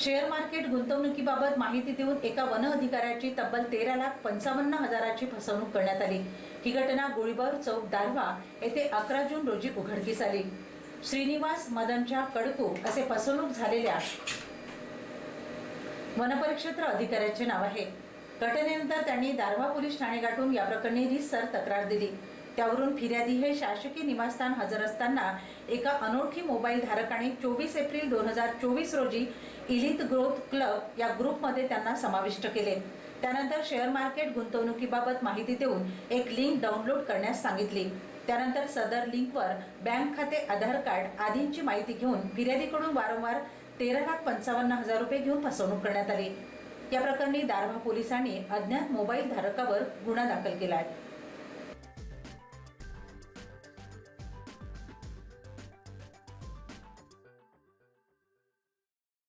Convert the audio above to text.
Share market गुंतवणुकीबाबत माहिती देऊन एका वन अधिकाऱ्याची तब्बल तेरा लाख पंचावन्न हजाराची फसवणूक करण्यात आली. ही घटना गोळीबार चौक दारवा येथे अकरा जून रोजी उघडकीस आली. श्रीनिवास मदनच्या कडकू असे फसवणूक झालेल्या वनपरिक्षेत्र अधिकाऱ्याचे नाव आहे. घटनेनंतर त्यांनी दारवा पोलीस ठाणे गाठून या प्रकरणी रितसर तक्रार दिली. त्यावरून फिर्यादी हे शासकीय निवासस्थान हजर असताना एका अनोळखी मोबाईल धारकाने चोवीस एप्रिल दोन हजार चोवीस रोजी इलित ग्रोथ क्लब या ग्रुपमध्ये त्यांना समाविष्ट केले. त्यानंतर शेअर मार्केट गुंतवणुकीबाबत माहिती देऊन एक लिंक डाउनलोड करण्यास सांगितली. त्यानंतर सदर लिंकवर बँक खाते आधार कार्ड आदींची माहिती घेऊन फिर्यादीकडून वारंवार तेरा लाख पंचावन्न हजार रुपये घेऊन फसवणूक करण्यात आली. या प्रकरणी दारव्हा पोलिसांनी अज्ञात मोबाईल धारकावर गुन्हा दाखल केला आहे